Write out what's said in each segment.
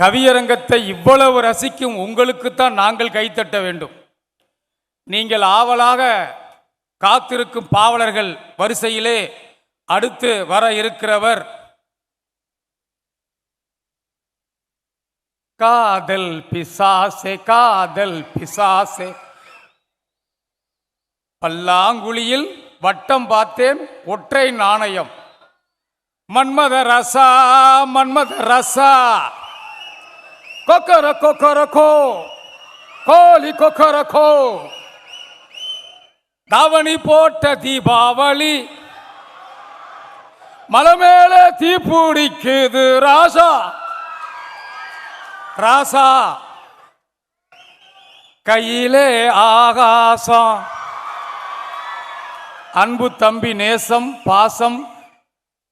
கவியரங்கத்தை இவ்வளவு ரசிக்கும் உங்களுக்குத்தான் நாங்கள் கைத்தட்ட வேண்டும். நீங்கள் ஆவலாக காத்திருக்கும் பாவலர்கள் வரிசையிலே அடுத்து வர இருக்கிறவர் காதல் பிசாசே காதல் பிசாசே. பல்லாங்குழியில் வட்டம் பார்த்தேன் ஒற்றை நாணயம். மன்மத ரசா மன்மத ரசா. கொக்கர கொக்கர கோ கோலி கொக்கர கோ தாவணி போட்ட தீபாவளி மலை மேல தீ பிடிக்குது ராசா ராசா கையிலே ஆகாசம் அன்பு தம்பி நேசம் பாசம்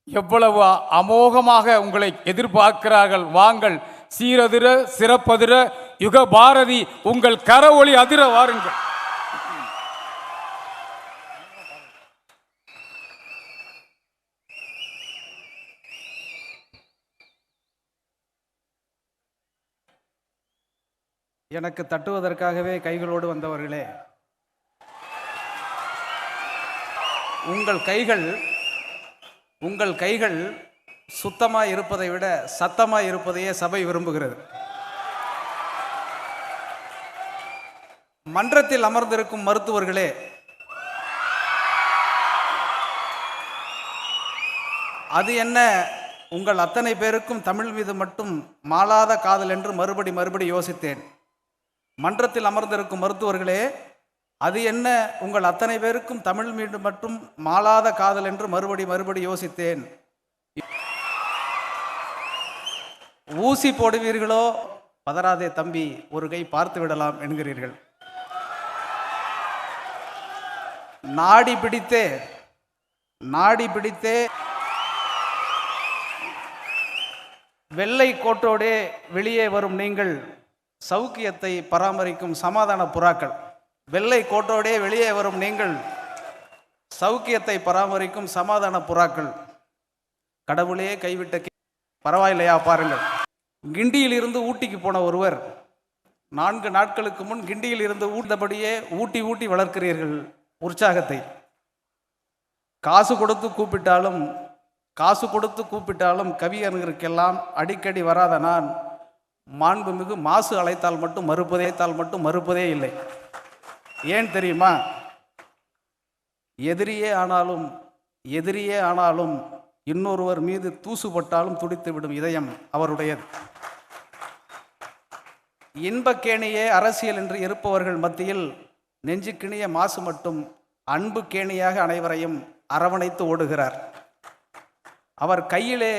எவ்வளவு அமோகமாக உங்களை எதிர்பார்க்கிறார்கள் வாங்கள் சீரதிர சிறப்பதிர யுக பாரதி உங்கள் கரவொளி அதிர வாருங்கள். எனக்கு தட்டுவதற்காகவே கைகளோடு வந்தவர்களே உங்கள் கைகள் உங்கள் கைகள் சுத்தமாக இருப்பதை விட சத்தமாக இருப்பதையே சபை விரும்புகிறது. மன்றத்தில் அமர்ந்திருக்கும் மருத்துவர்களே அது என்ன? உங்கள் அத்தனை பேருக்கும் தமிழ் மீது மட்டும் மாளாத காதல் என்று மறுபடி மறுபடி யோசித்தேன். மன்றத்தில் அமர்ந்திருக்கும் மருத்துவர்களே அது என்ன? உங்கள் அத்தனை பேருக்கும் தமிழ் மீது மட்டும் மாளாத காதல் என்று மறுபடி மறுபடி யோசித்தேன். ஊசி போடுவீர்களோ? பதறாதே தம்பி ஒரு கை பார்த்து விடலாம் என்கிறீர்கள். நாடி பிடித்தே நாடி பிடித்தே வெள்ளை கோட்டோடே வெளியே வரும் நீங்கள் சௌக்கியத்தை பராமரிக்கும் சமாதான புறாக்கள். வெள்ளை கோட்டோடே வெளியே வரும் நீங்கள் சௌக்கியத்தை பராமரிக்கும் சமாதான புறாக்கள். கடவுளே கைவிட்ட கே- பரவாயில்லையா? பாருங்கள். கிண்டியில் இருந்து ஊட்டிக்கு போன ஒருவர் நான்கு நாட்களுக்கு முன் கிண்டியில் இருந்து ஊட்டபடியே ஊட்டி ஊட்டி வளர்க்கிறீர்கள் உற்சாகத்தை. காசு கொடுத்து கூப்பிட்டாலும் காசு கொடுத்து கூப்பிட்டாலும் கவிஞர்களுக்கெல்லாம் அடிக்கடி வராத நான் மாண்புமிகு மாசு அழைத்தால் மட்டும் மறுப்பதேத்தால் மட்டும் மறுப்பதே இல்லை. ஏன் தெரியுமா? எதிரியே ஆனாலும் எதிரியே ஆனாலும் இன்னொருவர் மீது தூசுபட்டாலும் துடித்துவிடும் இதயம் அவருடையது. இன்பக்கேணியே அரசியல் என்று இருப்பவர்கள் மத்தியில் நெஞ்சுக்கிணிய மாசு மட்டும் அன்பு கேணியாக அனைவரையும் அரவணைத்து ஓடுகிறார். அவர் கையிலே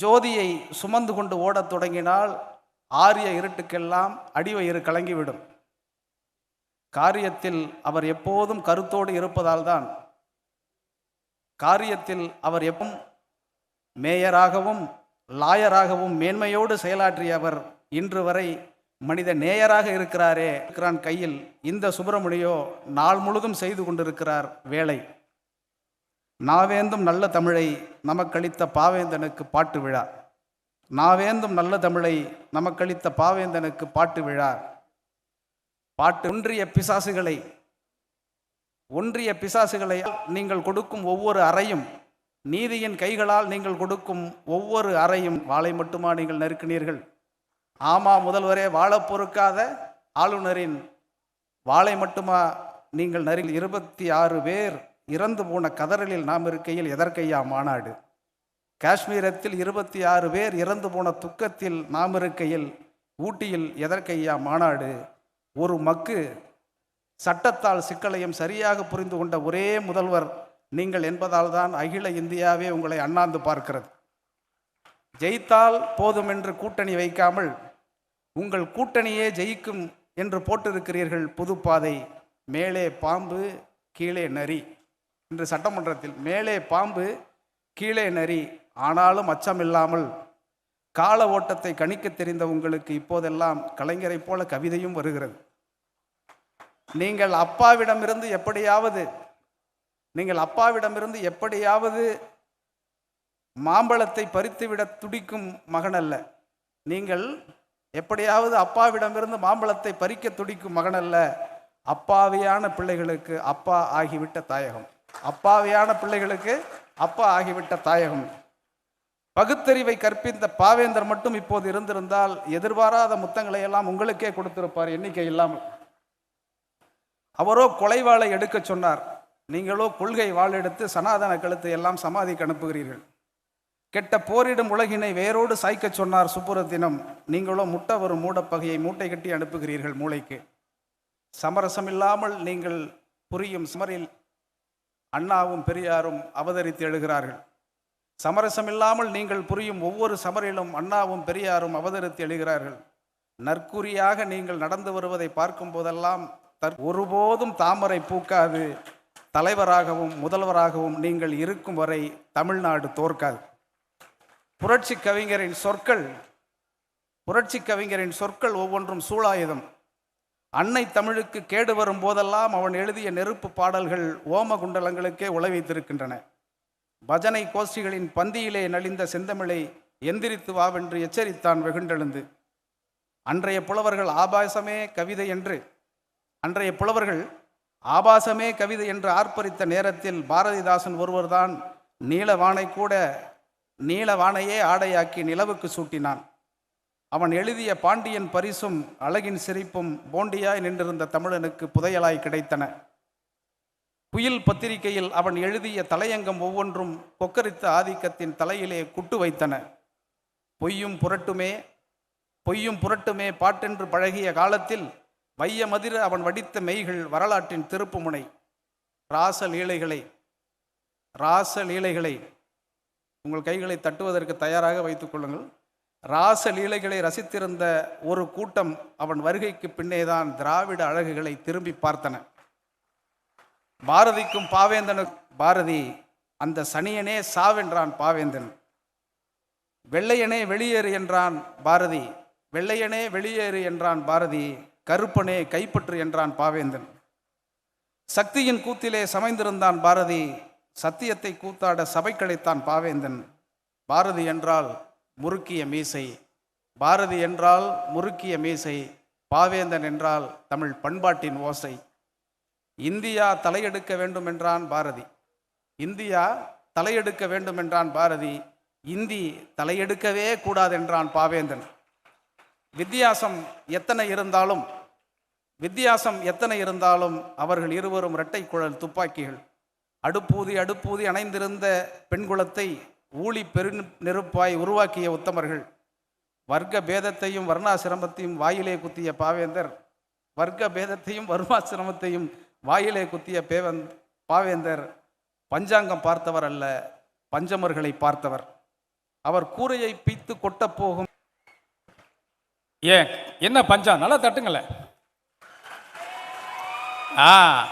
ஜோதியை சுமந்து கொண்டு ஓடத் தொடங்கினால் ஆரிய இருட்டுக்கெல்லாம் அடிவயிறு கலங்கிவிடும். காரியத்தில் அவர் எப்போதும் கருத்தோடு இருப்பதால் தான் காரியத்தில் அவர் எப்பவும் மேயராகவும் லாயராகவும் மேன்மையோடு செயலாற்றிய அவர் இன்று வரை மனித நேயராக இருக்கிறாரே. இருக்கிறான் கையில் இந்த சுப்பிரமணியோ நாள் முழுதும் செய்து கொண்டிருக்கிறார் வேலை. நாவேந்தும் நல்ல தமிழை நமக்களித்த பாவேந்தனுக்கு பாட்டு விழா. நாவேந்தும் நல்ல தமிழை நமக்களித்த பாவேந்தனுக்கு பாட்டு விழா. பாட்டு ஒன்றிய பிசாசுகளை ஒன்றிய பிசாசுகளை நீங்கள் கொடுக்கும் ஒவ்வொரு அறையும் நீதியின் கைகளால் நீங்கள் கொடுக்கும் ஒவ்வொரு அறையும் வாளை மட்டுமா நீங்கள் நெருக்கினீர்கள் ஆமா முதல்வரே வாழ பொறுக்காத ஆளுநரின் வாளை மட்டுமா நீங்கள் நரில் இருபத்தி ஆறு பேர் இறந்து போன கதறலில் நாம் இருக்கையில் எதற்கையா மாநாடு? காஷ்மீரத்தில் இருபத்தி ஆறு பேர் இறந்து போன துக்கத்தில் நாம் இருக்கையில் ஊட்டியில் எதற்கையா மாநாடு? ஒரு மக்கு சட்டத்தால் சிக்கலையும் சரியாக புரிந்து கொண்ட ஒரே முதல்வர் நீங்கள் என்பதால் தான் அகில இந்தியாவே உங்களை அண்ணாந்து பார்க்கிறது. ஜெயித்தால் போதும் என்று கூட்டணி வைக்காமல் உங்கள் கூட்டணியே ஜெயிக்கும் என்று போட்டிருக்கிறீர்கள் புதுப்பாதை மேலே பாம்பு கீழே நரி. இன்று சட்டமன்றத்தில் மேலே பாம்பு கீழே நரி. ஆனாலும் அச்சமில்லாமல் கால ஓட்டத்தை கணிக்க தெரிந்த உங்களுக்கு இப்போதெல்லாம் கலைஞரைப் போல கவிதையும் வருகிறது. நீங்கள் அப்பாவிடமிருந்து எப்படியாவது நீங்கள் அப்பாவிடமிருந்து எப்படியாவது மாம்பழத்தை பறித்துவிட துடிக்கும் மகன் அல்ல. நீங்கள் எப்படியாவது அப்பாவிடமிருந்து மாம்பழத்தை பறிக்க துடிக்கும் மகனல்ல அப்பாவியான பிள்ளைகளுக்கு அப்பா ஆகிவிட்ட தாயகம். அப்பாவியான பிள்ளைகளுக்கு அப்பா ஆகிவிட்ட தாயகம். பகுத்தறிவை கற்பித்த பாவேந்தர் மட்டும் இப்போது இருந்திருந்தால் எதிர்பாராத முத்தங்களை எல்லாம் உங்களுக்கே கொடுத்திருப்பார் எண்ணிக்கை இல்லாமல். அவரோ கொலைவாளை எடுக்க சொன்னார். நீங்களோ கொள்கை வாழ் எடுத்து சனாதன கழுத்தை எல்லாம் சமாதிக்கு அனுப்புகிறீர்கள். கெட்ட போரிடும் உலகினை வேரோடு சாய்க்கச் சொன்னார் சுப்புரத்தினம். நீங்களோ முட்டை வரும் மூடப்பகையை மூட்டை கட்டி அனுப்புகிறீர்கள் மூளைக்கு. சமரசமில்லாமல் நீங்கள் புரியும் சுமரில் அண்ணாவும் பெரியாரும் அவதரித்து எழுகிறார்கள். சமரசமில்லாமல் நீங்கள் புரியும் ஒவ்வொரு சமரிலும் அண்ணாவும் பெரியாரும் அவதரித்து எழுகிறார்கள். நற்குறியாக நீங்கள் நடந்து வருவதை பார்க்கும் போதெல்லாம் தற் ஒருபோதும் தாமரை பூக்காது. தலைவராகவும் முதல்வராகவும் நீங்கள் இருக்கும் வரை தமிழ்நாடு தோற்காது. புரட்சி கவிஞரின் சொற்கள் புரட்சி கவிஞரின் சொற்கள் ஒவ்வொன்றும் சூழாயுதம் அன்னை தமிழுக்கு கேடு வரும் போதெல்லாம் அவன் எழுதிய நெருப்பு பாடல்கள் ஓம குண்டலங்களுக்கே உழவைத்திருக்கின்றன பஜனை கோஷ்டிகளின் பந்தியிலே நலிந்த செந்தமிழை எந்திரித்து வாவென்று எச்சரித்தான் வெகுண்டெழுந்து. அன்றைய புலவர்கள் ஆபாசமே கவிதை என்று அன்றைய புலவர்கள் ஆபாசமே கவிதை என்று ஆர்ப்பரித்த நேரத்தில் பாரதிதாசன் ஒருவர்தான் நீலவானை கூட நீலவானையே ஆடையாக்கி நிலவுக்கு சூட்டினான். அவன் எழுதிய பாண்டியன் பரிசும் அழகின் சிரிப்பும் போண்டியாய் நின்றிருந்த தமிழனுக்கு புதையலாய் கிடைத்தன. புயல் பத்திரிகையில் அவன் எழுதிய தலையங்கம் ஒவ்வொன்றும் கொக்கரித்த ஆதிக்கத்தின் தலையிலே குட்டு வைத்தன. பொய்யும் புரட்டுமே பொய்யும் புரட்டுமே பாட்டென்று பழகிய காலத்தில் வையமதிர அவன் வடித்த மெய்கள் வரலாற்றின் திருப்புமுனை. ராச லீலைகளை ராச லீலைகளை உங்கள் கைகளை தட்டுவதற்கு தயாராக வைத்துக் கொள்ளுங்கள். ராச லீலைகளை ரசித்திருந்த ஒரு கூட்டம் அவன் வருகைக்கு பின்னேதான் திராவிட அழகுகளை திரும்பி பார்த்தன. பாரதிக்கும் பாவேந்தனு பாரதி அந்த சனியனே சாவென்றான் பாவேந்தன். வெள்ளையனே வெளியேறு என்றான் பாரதி வெள்ளையனே வெளியேறு என்றான் பாரதி கருப்பனே கைப்பற்று என்றான் பாவேந்தன். சக்தியின் கூத்திலே சமைந்திருந்தான் பாரதி சத்தியத்தை கூத்தாட சபை கழித்தான் பாவேந்தன். பாரதி என்றால் முறுக்கிய மீசை. பாரதி என்றால் முறுக்கிய மீசை. பாவேந்தன் என்றால் தமிழ் பண்பாட்டின் ஓசை. இந்தியா தலையெடுக்க வேண்டும் என்றான் பாரதி. இந்தியா தலையெடுக்க வேண்டும் என்றான் பாரதி. இந்தி தலையெடுக்கவே கூடாது என்றான் பாவேந்தன். வித்தியாசம் எத்தனை இருந்தாலும் வித்தியாசம் எத்தனை இருந்தாலும் அவர்கள் இருவரும் இரட்டை குழல் துப்பாக்கிகள். அடுப்பூதி அடுப்பூதி அணைந்திருந்த பெண்குலத்தை ஊழி பெரு நெருப்பாய் உருவாக்கிய உத்தமர்கள். வர்க்க பேதத்தையும் வர்ணாசிரமத்தையும் வாயிலே குத்திய பாவேந்தர். வர்க்க பேதத்தையும் வர்ணாசிரமத்தையும் வாயிலே குத்திய பேவன் பாவேந்தர். பஞ்சாங்கம் பார்த்தவர் அல்ல பஞ்சமர்களை பார்த்தவர். அவர் கூரையை பீத்து கொட்டப் போகும். ஏன்? என்ன பஞ்சம்? நல்லா தட்டுங்களேன். ஆ.